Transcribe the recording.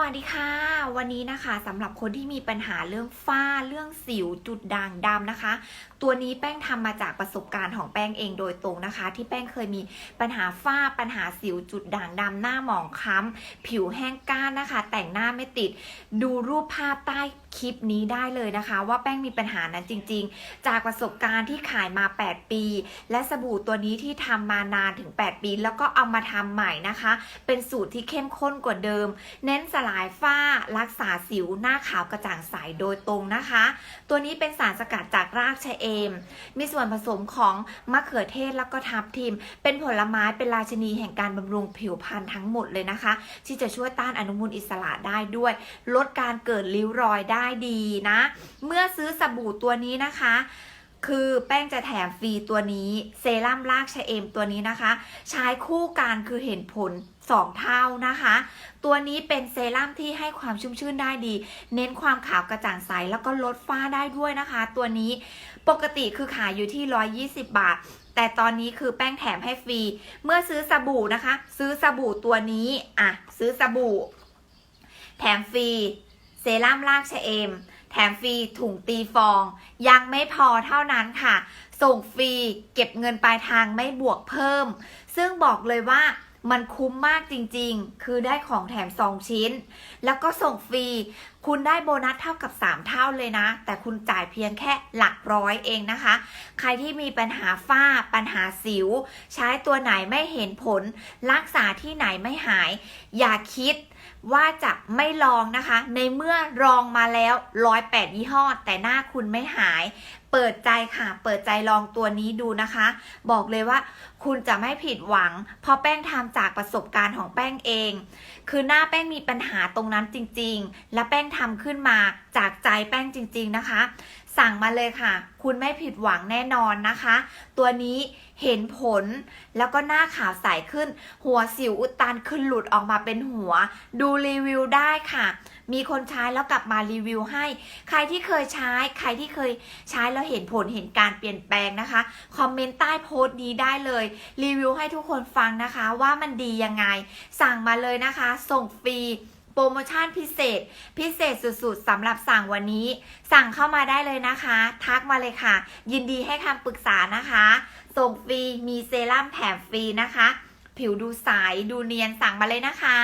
วัสดีค่ะ วันนี้นะคะสำหรับคนที่มีปัญหาเรื่องฝ้าเรื่องสิวจุดด่างดำนะคะ ตัวนี้แป้งทำมาจากประสบการณ์ของแป้งเองโดยตรงนะคะ ที่แป้งเคยมีปัญหาฝ้าปัญหาสิวจุดด่างดำหน้าหมองคล้ำผิวแห้งก้านนะคะ แต่งหน้าไม่ติด ดูรูปภาพใต้คลิปนี้ได้เลยนะคะ ว่าแป้งมีปัญหานั้นจริง ๆ จากประสบการณ์ที่ขายมา 8 ปี และสบู่ตัวนี้ที่ทำมานานถึง 8 ปี แล้วก็เอามาทำใหม่นะคะ เป็นสูตรที่เข้มข้นกว่าเดิม เน้นสลายฝ้า รักษาสิวหน้าขาวกระจ่างใสโดยตรงนะคะ ตัวนี้เป็นสารสกัดจากรากชะเอม มีส่วนผสมของมะเขือเทศแล้วก็ทับทิม เป็นผลไม้เป็นราชินีแห่งการบำรุงผิวพรรณทั้งหมดเลยนะคะ ที่จะช่วยต้านอนุมูลอิสระได้ด้วย ลดการเกิดริ้วรอยได้ดีนะ เมื่อซื้อสบู่ตัวนี้นะคะ คือแป้งจะแถมฟรีตัวนี้เซรั่มรากชะเอมตัวนี้นะคะ ใช้คู่กันคือเห็นผล 2 เท่านะคะ ตัวนี้เป็นเซรั่มที่ให้ความชุ่มชื่นได้ดี เน้นความขาวกระจ่างใส แล้วก็ลดฝ้าได้ด้วยนะคะ ตัวนี้ปกติคือขายอยู่ที่ 120 บาท แต่ตอนนี้คือแป้งแถมให้ฟรี เมื่อซื้อสบู่นะคะ ซื้อสบู่ตัวนี้อะซื้อสบู่ แถมฟรีเซรั่มรากชะเอม แถมฟรีถุงตีฟอง ยังไม่พอเท่านั้นค่ะ ส่งฟรีเก็บเงินปลายทางไม่บวกเพิ่ม ซึ่งบอกเลยว่ามันคุ้มมากจริงๆ คือได้ของแถม 2 ชิ้น แล้วก็ส่งฟรีคุณได้โบนัสเท่ากับ 3 เท่าเลยนะ แต่คุณจ่ายเพียงแค่หลักร้อยเองนะคะ ใครที่มีปัญหาฝ้า ปัญหาสิว ใช้ตัวไหนไม่เห็นผล รักษาที่ไหนไม่หาย อย่าคิดว่าจะไม่ลองนะคะ ในเมื่อลองมาแล้วร้อยแปดยี่ห้อ แต่หน้าคุณไม่หาย เปิดใจค่ะ เปิดใจลองตัวนี้ดูนะคะ บอกเลยว่า คุณจะไม่ผิดหวัง เพราะแป้งทำจากประสบการณ์ของแป้งเอง คือหน้าแป้งมีปัญหาตรงนั้นจริง ๆ และแป้งทำขึ้นมาจากใจแป้งจริง ๆนะคะ สั่งมาเลยค่ะ คุณไม่ผิดหวังแน่นอนนะคะ ตัวนี้เห็นผลแล้วก็หน้าขาวใสขึ้น หัวสิวอุดตันขึ้นหลุดออกมาเป็นหัว ดูรีวิวได้ค่ะ มีคนใช้แล้วกลับมารีวิวให้ ใครที่เคยใช้ ใครที่เคยใช้แล้วเห็นผลเห็นการเปลี่ยนแปลงนะคะ คอมเมนต์ใต้โพสต์นี้ได้เลย รีวิวให้ทุกคนฟังนะคะว่ามันดียังไง สั่งมาเลยนะคะ ส่งฟรี โปรโมชั่นพิเศษ พิเศษสุดๆสำหรับสั่งวันนี้ สั่งเข้ามาได้เลยนะคะ ทักมาเลยค่ะ ยินดีให้คำปรึกษานะคะ ส่งฟรีมีเซรั่มแถมฟรีนะคะ ผิวดูใสดูเนียนสั่งมาเลยนะคะ